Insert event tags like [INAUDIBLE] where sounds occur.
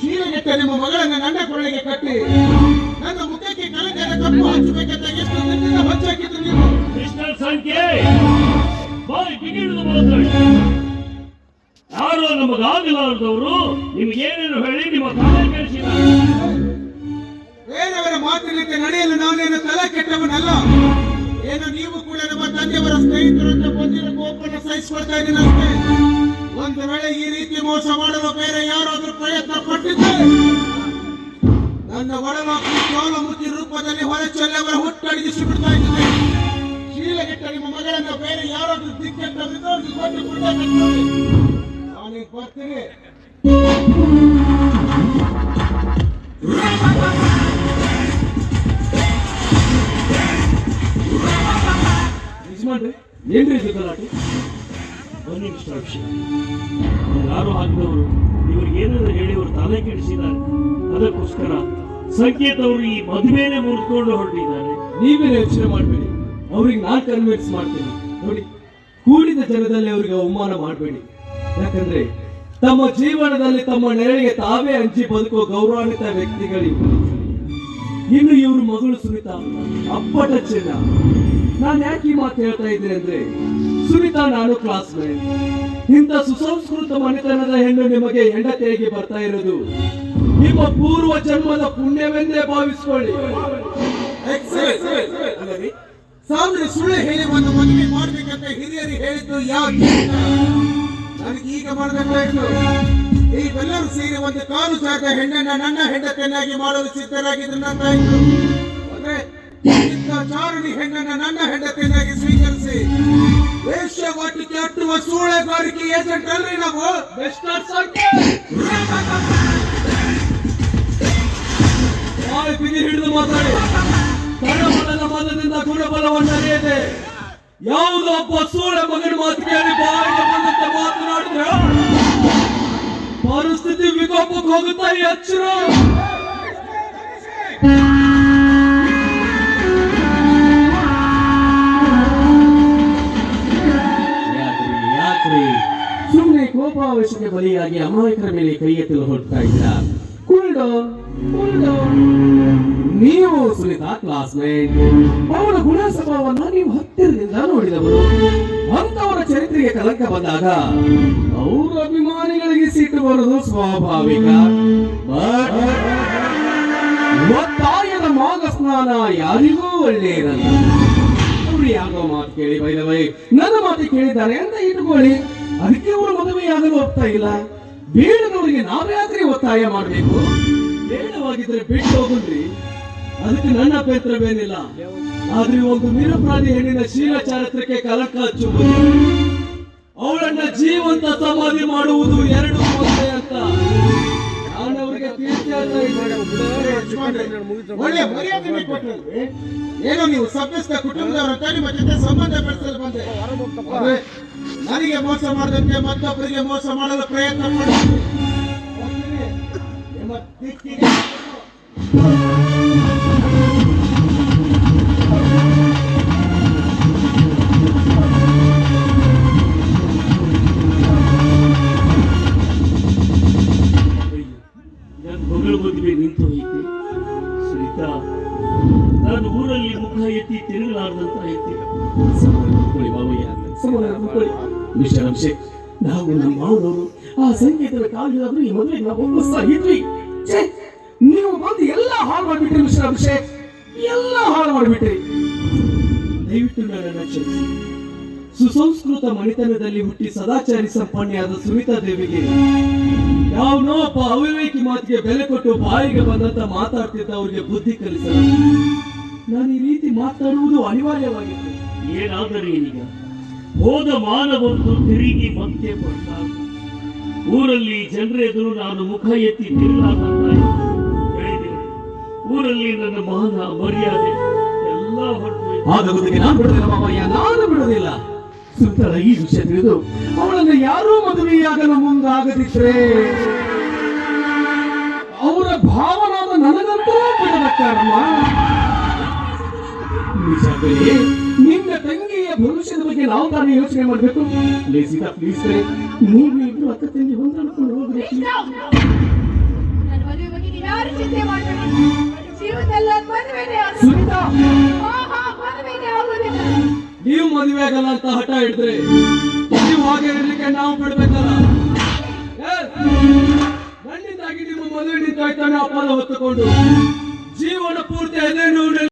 ಶೀಲಗೆಟ್ಟ ನಿಮ್ಮ ಮಗಳನ್ನು ನನ್ನ ಕೊರಳಿಗೆ ಕಟ್ಟಿ ನನ್ನ ಮುಖಕ್ಕೆ ಕಲಕರ ಕಪ್ಪು ಹಚ್ಚಬೇಕಂತ ಎಷ್ಟು ದಿನದಿಂದ ಹಚ್ಚಾಕಿದ್ರು ನೀವು? ಮಿಸ್ಟರ್ ಸಂಖ್ಯೆ. ಬಾಯಿ ಬಿಗಿಡಿದು ಮಾತಾಡಿ ಯಾರೋ ನಮಗಾಗಲಾರದವರು ನಿಮ್ಗೆ ಏನೇನು ಹೇಳಿ ನಿಮ್ಮ ತಲೆ ಕೆಡಿಸಿದ್ದಾರೆ ಬೇರೆಯವರ ಮಾತಿನಂತೆ ನಡೆಯಲು ನಾನೇನು ತಲೆ ಕೆಟ್ಟವನಲ್ಲ? ಏನು ನೀವು ಕೂಡ ನಮ್ಮ ತಂದೆಯವರ ಸ್ನೇಹಿತರು ಅಂತ ಬಂದಿರೋ ಕೋಪನ ಸಹಿಸ್ಕೊಳ್ತಾ ಇದ್ದೀನಿ ಅಷ್ಟೇ ಒಂದು ವೇಳೆ ಈ ರೀತಿ ಮೋಸ ಮಾಡಲು ಬೇರೆ ಯಾರಾದ್ರೂ ಪ್ರಯತ್ನ ನನ್ನ ಚೋಳ ಜ್ವಾಲಾಮುಖಿ ರೂಪದಲ್ಲಿ ಹೊರಚೊಲ್ಲವರ ಹುಟ್ಟಡಿಗಿಸಿ ಬಿಡ್ತಾ ಇದ್ದಾರೆ ಶೀಲಗೆಟ್ಟ ನಿಮ್ಮ ಮಗಳನ್ನ ಬೇರೆ ಯಾರಾದ್ರೂ ದಿಕ್ಕೆಟ್ಟ ಕೊಟ್ಟು ಬಿಡ್ತಾರೆ ನಾನೀಗ ಬರ್ತೀನಿ ಯಜಮಾನ್ರಿ, ಏನ್ರಿ ಇದು ಗಲಾಟೆ? ಬನ್ನಿ ಮಿಸ್ಟರ್ ಅಕ್ಷಯ್ ಯಾರು ಹಾಕಿದವರು? ಇವ್ರಿಗೆ ಏನಾದ್ರು ಹೇಳಿ ಅವರು ತಲೆ ಕೆಡಿಸಿದ್ದಾರೆ ಅದಕ್ಕೋಸ್ಕರ ಸಂಕೇತ್ ಅವರು ಈ ಮದುವೆನೆ ಮುರ್ಕೊಂಡು ಹೊರಟಿದ್ದಾರೆ. ನೀವೇ ಯೋಚನೆ ಮಾಡಬೇಡಿ. ಅವ್ರಿಗೆ ನಾನ್ ಕನ್ವಿನ್ಸ್ ಮಾಡ್ತೀನಿ. ನೋಡಿ, ಕೂಡಿದ ಜನದಲ್ಲಿ ಅವ್ರಿಗೆ ಅವಮಾನ ಮಾಡಬೇಡಿ. ಯಾಕಂದ್ರೆ ತಮ್ಮ ಜೀವನದಲ್ಲಿ ತಮ್ಮ ನೆರಳಿಗೆ ತಾವೇ ಹಂಚಿ ಬದುಕುವ ಗೌರವಾನ್ವಿತ ವ್ಯಕ್ತಿಗಳಿವೆ ಇನ್ನು ಇವ್ರ ಮಗಳು ಸುನಿತಾ, ಅಪ್ಪಟ ಚಿನ್ನ. ನಾನು ಯಾಕೆ ಈ ಮಾತು ಹೇಳ್ತಾ ಇದ್ದೇನೆ ಅಂದ್ರೆ, ಸುನಿತಾ ನಾನು ಕ್ಲಾಸ್ ಮೇಟ್ ಇಂಥ ಸುಸಂಸ್ಕೃತ ಮನೆತನದ ಹೆಣ್ಣು ನಿಮಗೆ ಹೆಂಡತಿಯಾಗಿ ಬರ್ತಾ ಇರೋದು ನಿಮ್ಮ ಪೂರ್ವ ಜನ್ಮದ ಪುಣ್ಯವೆಂದೇ ಭಾವಿಸಿಕೊಳ್ಳಿ. ಸಾವಿರ ಸುಳ್ಳು ಹೇಳಿ ಒಂದು ಮದುವೆ ಮಾಡ್ಬೇಕಂತ ಹಿರಿಯರು ಹೇಳಿದ್ದು ಯಾಕೆ? ನನಗೆ ಈಗ ಮಾಡಬೇಕಾಯ್ತು. ಈಗೆಲ್ಲರೂ ಸೇರಿ ಒಂದು ಕಾಲು ಜಾಗ ಹೆಣ್ಣನ್ನ ನನ್ನ ಹೆಂಡತಿಯನ್ನಾಗಿ ಮಾಡಲು ಸಿದ್ಧರಾಗಿದ್ರು ನಂತಾಯ್ತು ಅಂದ್ರೆ ಚಾರಣಿ ಹೆಣ್ಣನ್ನ ನನ್ನ ಹೆಂಡತಿಯನ್ನಾಗಿ ಸ್ವೀಕರಿಸಿ ವೇಶ್ಯವಾಟಿಕೆ ಅಟ್ಟುವ ಸೂಳೆಗಾರಿಕೆ ಏಜೆಂಟ್ ಅಲ್ರಿ ನಾವು. ಬಾಯಿ [LAUGHS] ಮಾತಾಡಿ. ತಳಬಲದ ಮನದಿಂದ ಗುಣಬಲವನ್ನರಿಯದೆ ಯಾವುದೋ ಯಾವುದೊಬ್ಬ ಸೂರ ಮಗನ ಮಾತು ಕೇಳಿ ಬಾಯಿಗೆ ಬಂದಂತೆ ಮಾತನಾಡಿದ್ರೆ ಪರಿಸ್ಥಿತಿ ವಿಕೋಪಕ್ಕೆ ಹೋಗುತ್ತಾ ಎಚ್ಚರ ಸುಮ್ಮನೆ ಕೋಪಾವೇಶಕ್ಕೆ ಬಲಿಯಾಗಿ ಅಮಾಯಕರ ಮೇಲೆ ಕೈ ಎತ್ತಲು ಹೊರಡ್ತಾ ಕುಲ್ಡೋ ಕುಲ್ಡೋ. ನೀವು ಸುನಿತಾ ಕ್ಲಾಸ್ಮೇಟ್ ಅವರ ಗುಣ ಸ್ವಭಾವವನ್ನ ನೀವು ಹತ್ತಿರದಿಂದ ನೋಡಿದವರು. ಅಂತವರ ಚರಿತ್ರೆಗೆ ಕಲಂಕ ಬಂದಾಗ ಅವರ ಅಭಿಮಾನಿಗಳಿಗೆ ಸಿಟ್ಟು ಬರುವುದು ಸ್ವಾಭಾವಿಕ. ಒತ್ತಾಯದ ಮಾಗ ಸ್ನಾನ ಯಾರಿಗೂ ಒಳ್ಳೆಯದಲ್ಲ. ಅವ್ರು ಯಾಕೋ ಮಾತು ಕೇಳಿ ಬೈದವೈ. ನನ್ನ ಮಾತು ಕೇಳಿದ್ದಾರೆ ಅಂತ ಇಟ್ಕೊಳ್ಳಿ ಅದಕ್ಕೆ ಅವರು ಮದುವೆಯಾಗಲು ಹೋಗ್ತಾ ಇಲ್ಲ. ಬೇಡದವರಿಗೆ ನಾವ್ಯಾಕ್ರಿ ಒತ್ತಾಯ ಮಾಡಬೇಕು. ಬೇಡವಾಗಿದ್ರೆ ಬಿಟ್ಟು ಹೋಗುನ್ರಿ ಅದಕ್ಕೆ ನನ್ನ ಅಭ್ಯಂತರವೇನಿಲ್ಲ ಆದ್ರೆ ಒಂದು ನಿರಪರಾಧಿ ಹೆಣ್ಣಿನ ಶೀಲ ಚಾರಿತ್ರಕ್ಕೆ ಕಲಕ ಹಚ್ಚುವುದು ಅವಳನ್ನ ಜೀವಂತ ಸಮಾಧಿ ಮಾಡುವುದು ಎರಡು ಒಂದೇ ಅಂತ. ನಾನು ಅವರಿಗೆ ಏನೋ ನೀವು ಸಭ್ಯಸ್ಥ ಕುಟುಂಬದವರ ಜೊತೆ ಸಂಬಂಧ ಬೆಳೆಸಲು ಬಂದೆ. ಆದ್ರೆ ನನಗೆ ಮೋಸ ಮಾಡದಂತೆ ಮತ್ತೊಬ್ಬರಿಗೆ ಮೋಸ ಮಾಡಲು ಪ್ರಯತ್ನ ಮಾಡ್ತೀನಿ ನಿಮ್ಮ ದಿಕ್ಕಿಗೆ ನಾನು ಊರಲ್ಲಿ ಮುಖ ಎತ್ತಿ ತಿರುಗಲಾರ್ದಂತ ಐತಿ ಮಿಸ್ಟರ್ ಅಭಿಷೇಕ್ ನಾವು ನಮ್ಮ ಮಾವನವರು, ಆ ಸಂಗೀತದ ಕಾಲಿಗಾದ್ರೂ ಈ ಮದುವೆಗೆ ನಾವು ಒಪ್ಪಿಸ್ತಾ ಇದ್ವಿ. ನೀವು ಬಂದು ಎಲ್ಲ ಹಾಳು ಮಾಡಿಬಿಟ್ರಿ ಮಿಸ್ಟರ್ ಅಭಿಷೇಕ್ ಎಲ್ಲ ಹಾಳು ಮಾಡಿಬಿಟ್ರಿ. ದಯವಿಟ್ಟು ಸುಸಂಸ್ಕೃತ ಮಣಿತನದಲ್ಲಿ ಹುಟ್ಟಿ ಸದಾಚಾರಿ ಸಂಪನ್ನೆಯಾದ ಸುಮಿತಾ ದೇವಿಗೆ ಯಾವನೋ ಒಬ್ಬ ಅವಿವೇಕಿ ಮಾತಿಗೆ ಬೆಲೆ ಕೊಟ್ಟು ಬಾಯಿಗೆ ಬಂದಂತ ಮಾತಾಡ್ತಿದ್ದ ಅವರಿಗೆ ಬುದ್ಧಿ ಕಲಿಸ ನಾನು ಈ ರೀತಿ ಮಾತಾಡುವುದು ಅನಿವಾರ್ಯವಾಗಿತ್ತು. ಏನಾದರೂ ಏನೀಗ ಹೋದ ಮಾನವೊಂದು ತಿರುಗಿ ಮತ್ತೆ ಬಂದ ಊರಲ್ಲಿ ಜನರೆದುರು ನಾನು ಮುಖ ಎತ್ತಿ ಊರಲ್ಲಿ ನನ್ನ ಮಾನ ಮರ್ಯಾದೆ ಎಲ್ಲ ಹೊರಟು ನಾನು ಬಿಡುದಿಲ್ಲ ಮಾಮಯ್ಯ ನಾನು ಬಿಡುದಿಲ್ಲ ಸುತ್ತಲ ಈ ವಿಷಯ ತಿಳಿದು ಅವಳನ್ನು ಯಾರೂ ಮದುವೆಯಾಗಲು ಮುಂದಾಗದಿದ್ರೆ ಅವರ ಭಾವನಾದ ನನಗಂತೂ ಬಿಡದ ನಿಜವೇ ನಿನ್ನ ಮಕ್ಕಳ ಭವಿಷ್ಯದ ಬಗ್ಗೆ ನಾವು ತಾನೇ ಯೋಚನೆ ಮಾಡಬೇಕು? ಲೀಸಿದ ಪ್ಲೀಸ್ ನೀವು ಇಬ್ಬರು ಅಕ್ಕ ತಂಗಿ ಹೊಂದಾಣಿಕೊಂಡು ಹೋಗಬೇಕು. ನೀವು ಮದುವೆ ಆಗಲ್ಲ ಅಂತ ಹಠ ಹಿಡಿದ್ರೆ ನೀವು ಹಾಗೆ ಇರ್ಲಿಕ್ಕೆ ನಾವು ಬಿಡ್ಬೇಕಲ್ಲ? ನನ್ನಿಂದಾಗಿ ನಿಮ್ಮ ಮದುವೆ ನಿಂತಾಯ್ತಾನೆ ಅಪ್ಪನ ಹೊತ್ತುಕೊಂಡು. ಜೀವನ ಪೂರ್ತಿ ಹದಿನೆಂಟು